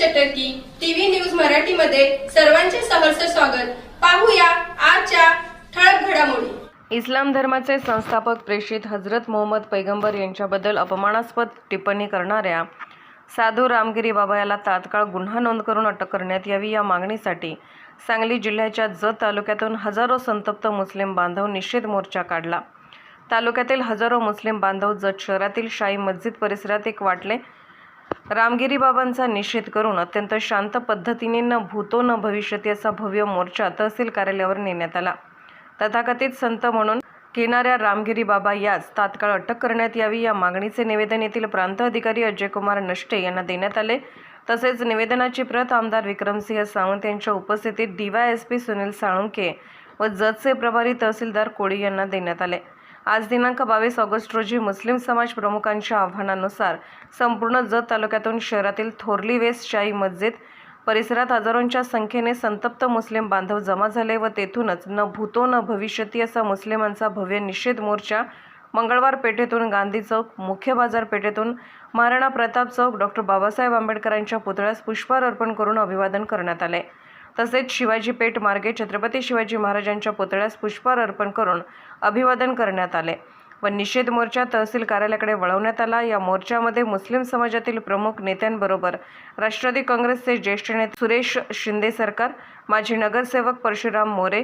चटर्की TV news मराठीमध्ये सर्वांचे सहर्ष स्वागत. पाहूया आजच्या ठळक घडामोडी. इस्लाम धर्माचे संस्थापक प्रेषित हजरत मोहम्मद पैगंबर यांच्याबद्दल अपमानास्पद टिप्पणी करणाऱ्या साधू रामगिरी बाबा याला तात्काळ गुन्हा नोंद करून अटक करण्यात यावी या मागणीसाठी सांगली जिल्ह्याच्या जत तालुक्यातून हजारो संतप्त मुस्लिम बांधव निषेध मोर्चा काढला. तालुक्यातील हजारो मुस्लिम बांधव जत शहरातील शाही मस्जिद परिसरात एक वाटले रामगिरी बाबांचा निषेध करून अत्यंत शांत पद्धतीने न भूतो न भविष्यती असा भव्य मोर्चा तहसील कार्यालयावर नेण्यात आला. तथाकथित संत म्हणून किनाऱ्या रामगिरी बाबा यास तात्काळ अटक करण्यात यावी या मागणीचे निवेदन येथील प्रांत अधिकारी अजयकुमार नष्टे यांना देण्यात आले. तसेच निवेदनाची प्रत आमदार विक्रमसिंह सावंत यांच्या उपस्थितीत डीवायएसपी सुनील साळुंके व जतचे प्रभारी तहसीलदार कोळी यांना देण्यात आले. आज दिनांक बावीस ऑगस्ट रोजी मुस्लिम समाज प्रमुखांच्या आव्हानानुसार संपूर्ण जत तालुक्यातून शहरातील थोरली वेस्ट शाही मस्जिद परिसरात हजारोंच्या संख्येने संतप्त मुस्लिम बांधव जमा झाले व तेथूनच न भूतो न भविष्यती असा मुस्लिमांचा भव्य निषेध मोर्चा मंगळवार पेठेतून गांधी चौक मुख्य बाजारपेठेतून महाराणा प्रताप चौक डॉक्टर बाबासाहेब आंबेडकरांच्या पुतळ्यास पुष्पहार अर्पण करून अभिवादन करण्यात आले. तसेच शिवाजी पेठ मार्गे छत्रपती शिवाजी महाराजांच्या पुतळ्यास पुष्पहार अर्पण करून अभिवादन करण्यात आले व निषेध मोर्चा तहसील कार्यालयाकडे वळवण्यात आला. या मोर्चामध्ये मुस्लिम समाजातील प्रमुख नेत्यांबरोबर राष्ट्रवादी काँग्रेसचे ज्येष्ठ नेते सुरेश शिंदे सरकार माजी नगरसेवक परशुराम मोरे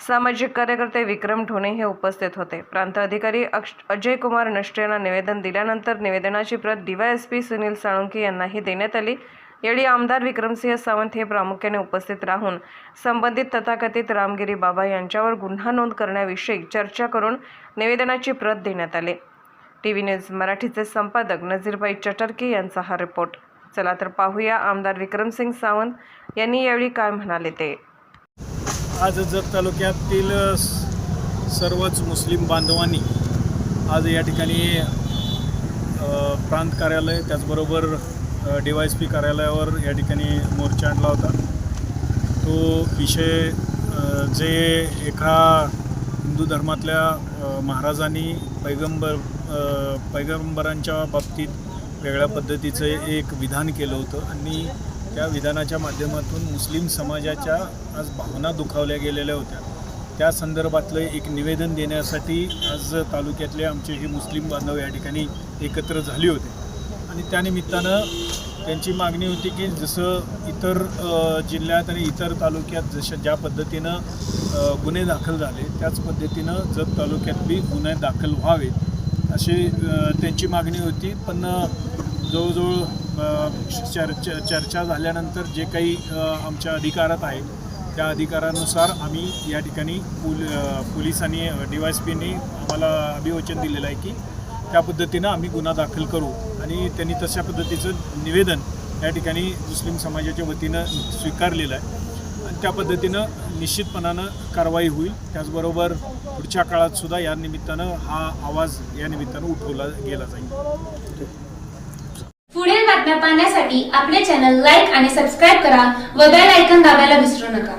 सामाजिक कार्यकर्ते विक्रम ढोणे हे उपस्थित होते. प्रांत अधिकारी अक्ष अजय कुमार नष्टे यांना निवेदन दिल्यानंतर निवेदनाची प्रत डीवायएसपी सुनील साळुंके यांनाही देण्यात आली. यावेळी आमदार विक्रमसिंह सावंत हे प्रामुख्याने उपस्थित राहून संबंधित तथाकथित रामगिरी बाबा यांच्यावर गुन्हा नोंद करण्याविषयी चर्चा करून निवेदनाची प्रत देण्यात आली. टी व्ही न्यूज मराठीचे संपादक नझीरबाई चटर्की यांचा हा रिपोर्ट. चला तर पाहूया आमदार विक्रमसिंग सावंत यांनी यावेळी काय म्हणाले ते. आज जत तालुक्यातील सर्वच मुस्लिम बांधवांनी आज या ठिकाणी प्रांत कार्यालय त्याचबरोबर डी वाय एस पी कार्यालयावर या ठिकाणी मोर्चा आणला होता. तो विषय जे एका हिंदू धर्मातल्या महाराजांनी पैगंबर पैगंबरांच्या बाबतीत वेगळ्या पद्धतीचं एक विधान केलं होतं आणि त्या विधानाच्या माध्यमातून मुस्लिम समाजाच्या आज भावना दुखावल्या गेलेल्या होत्या. त्या संदर्भातलं एक निवेदन देण्यासाठी आज तालुक्यातले आमचे हे मुस्लिम बांधव या ठिकाणी एकत्र झाले होते. आणि त्यानिमित्तानं त्यांची मागणी होती की जसं इतर जिल्ह्यात आणि इतर तालुक्यात जशा ज्या पद्धतीनं गुन्हे दाखल झाले त्याच पद्धतीनं जत तालुक्यात बी गुन्हे दाखल व्हावेत अशी त्यांची मागणी होती. पण जवळजवळ चर्च चर्चा झाल्यानंतर जे काही आमच्या अधिकारात आहे त्या अधिकारानुसार आम्ही या ठिकाणी पोल पुल, पोलिसांनी डी वाय एस पीने आम्हाला अभिवचन दिलेलं आहे की त्या पद्धतीनं आम्ही गुन्हा दाखल करू आणि त्यांनी तशा पद्धतीचं निवेदन या ठिकाणी मुस्लिम समाजाच्या वतीनं स्वीकारलेलं आहे. आणि त्या पद्धतीनं निश्चितपणानं कारवाई होईल. त्याचबरोबर पुढच्या काळात सुद्धा या निमित्तानं हा आवाज या निमित्तानं उठवला गेला जाईल. पुढील बातम्या पाहण्यासाठी आपले चॅनल लाईक आणि सबस्क्राईब करा व बेल ऐकन दाबायला विसरू नका.